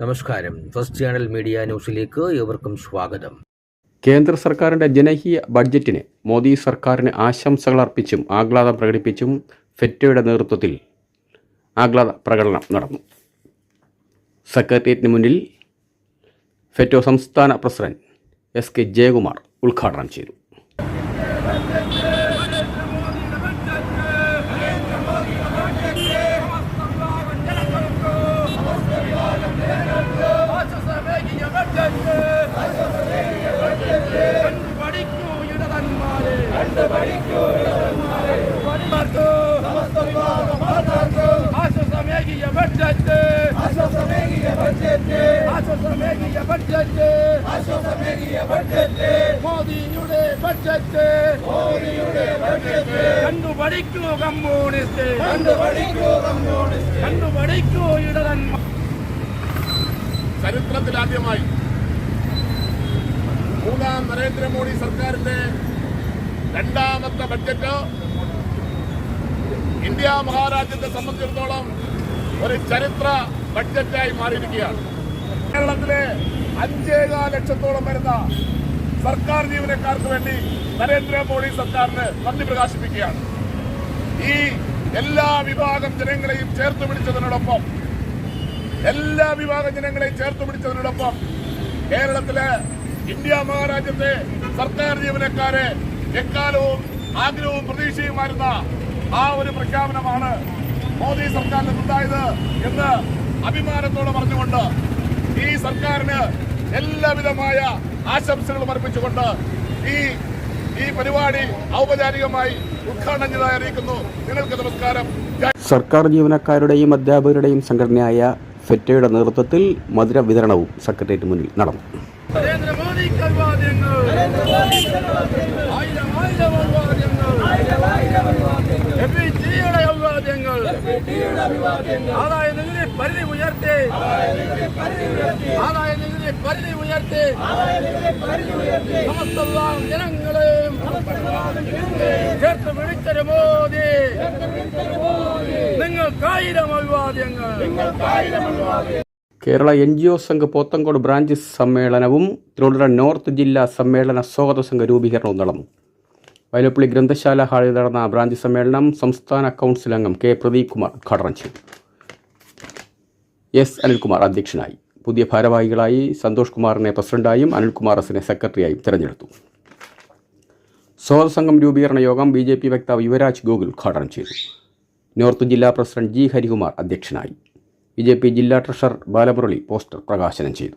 നമസ്കാരം. First channel media ന്യൂസിലേക്ക് ഏവർക്കും സ്വാഗതം. കേന്ദ്ര സർക്കാരിന്റെ ജനകീയ ബഡ്ജറ്റിന് മോദി സർക്കാരിന് ആശംസകൾ അർപ്പിച്ചും ആഹ്ലാദം പ്രകടിപ്പിച്ചും ഫെറ്റോയുടെ നേതൃത്വത്തിൽ ആഹ്ലാദ പ്രകടനം നടന്നു. സെക്രട്ടേറിയറ്റിന് മുന്നിൽ ഫെറ്റോ സംസ്ഥാന പ്രസിഡന്റ് എസ് കെ ജയകുമാർ ഉദ്ഘാടനം ചെയ്തു. ആശ്വാസമേകിയ ബഡ്ജറ്റ് മോദിയുടെ ബഡ്ജറ്റ് കണ്ടുപഠിക്കൂ കമ്മ്യൂണിസ്റ്റ് കണ്ടുപഠിക്കൂ കമ്മ്യൂണിസ്റ്റ് കണ്ടുപഠിക്കൂ ഇടതന്മാർ ചരിത്രത്തിലാദ്യമായി മൂന്നാം നരേന്ദ്രമോദി സർക്കാരിന്റെ രണ്ടാമത്തെ ബഡ്ജറ്റ് ഇന്ത്യ മഹാരാജ്യത്തെ സംബന്ധിച്ചിടത്തോളം ഒരു ചരിത്ര ബഡ്ജറ്റായി മാറിയിരിക്കുകയാണ്. കേരളത്തിലെ അഞ്ചേകാൽ ലക്ഷത്തോളം വരുന്ന സർക്കാർ ജീവനക്കാർക്ക് വേണ്ടി നരേന്ദ്രമോദി സർക്കാരിന് നന്ദി പ്രകാശിപ്പിക്കുകയാണ്. ഈ എല്ലാ വിഭാഗം ജനങ്ങളെയും ചേർത്ത് പിടിച്ചതിനോടൊപ്പം എല്ലാ വിഭാഗം ജനങ്ങളെയും ചേർത്ത് പിടിച്ചതിനോടൊപ്പം കേരളത്തിലെ ഇന്ത്യ മഹാരാജ്യത്തെ സർക്കാർ ജീവനക്കാരെ എക്കാലവും ആഗ്രഹവും പ്രതീക്ഷയുമായിരുന്ന ആ ഒരു പ്രഖ്യാപനമാണ് മോദി സർക്കാരിന് ഉണ്ടായത് എന്ന് അഭിമാനത്തോടെ പറഞ്ഞുകൊണ്ട് ഈ സർക്കാരിന് എല്ലാവിധമായ ആശംസകളും അർപ്പിച്ചുകൊണ്ട് ഈ ഈ പരിപാടി ഔപചാരികമായി ഉദ്ഘാടനം ചെയ്തായി അറിയിക്കുന്നു. നിങ്ങൾക്ക് നമസ്കാരം. സർക്കാർ ജീവനക്കാരുടെയും അധ്യാപകരുടെയും സംഘടനയായ ഫെറ്റയുടെ നേതൃത്വത്തിൽ മധുര വിതരണവും സെക്രട്ടേറിയറ്റ് മുന്നിൽ നടന്നു അഭിവാദ്യങ്ങൾ ആയിരം ആയിരം അഭിവാദ്യങ്ങൾ എപിജിയുടെ അഭിവാദ്യങ്ങൾ ആദായ നികുതി പരിധി ഉയർത്തി. ആദായ നികുതി പരിധി ഉയർത്തി. സമസ്തെല്ലാം ജനങ്ങളെയും ചേർത്ത് വിളിച്ചൊരു മോദി. നിങ്ങൾക്കായിരം അഭിവാദ്യങ്ങൾ. Kerala N G O Sangh Pothencode branch സമ്മേളനവും തിരുവനന്തപുരം നോർത്ത് ജില്ലാ സമ്മേളന സ്വാഗത സംഘ രൂപീകരണവും നടന്നു. വയലപ്പള്ളി ഗ്രന്ഥശാല ഹാളിൽ നടന്ന ബ്രാഞ്ച് സമ്മേളനം സംസ്ഥാന കൗൺസിൽ അംഗം കെ പ്രദീപ് കുമാർ ഉദ്ഘാടനം ചെയ്തു. എസ് അനിൽകുമാർ അധ്യക്ഷനായി. പുതിയ ഭാരവാഹികളായി സന്തോഷ് കുമാറിനെ പ്രസിഡന്റായും അനിൽകുമാർ എസിനെ സെക്രട്ടറിയായും തിരഞ്ഞെടുത്തു. സ്വാഗത സംഘം രൂപീകരണ യോഗം ബി ജെ പി വക്താവ് യുവരാജ് ഗോകുൽ ഉദ്ഘാടനം ചെയ്തു. നോർത്ത് ജില്ലാ പ്രസിഡന്റ് ജി ഹരികുമാർ അധ്യക്ഷനായി. ബി ജെ പി ജില്ലാ ട്രഷറർ ബാലമുരളി പോസ്റ്റർ പ്രകാശനം ചെയ്തു.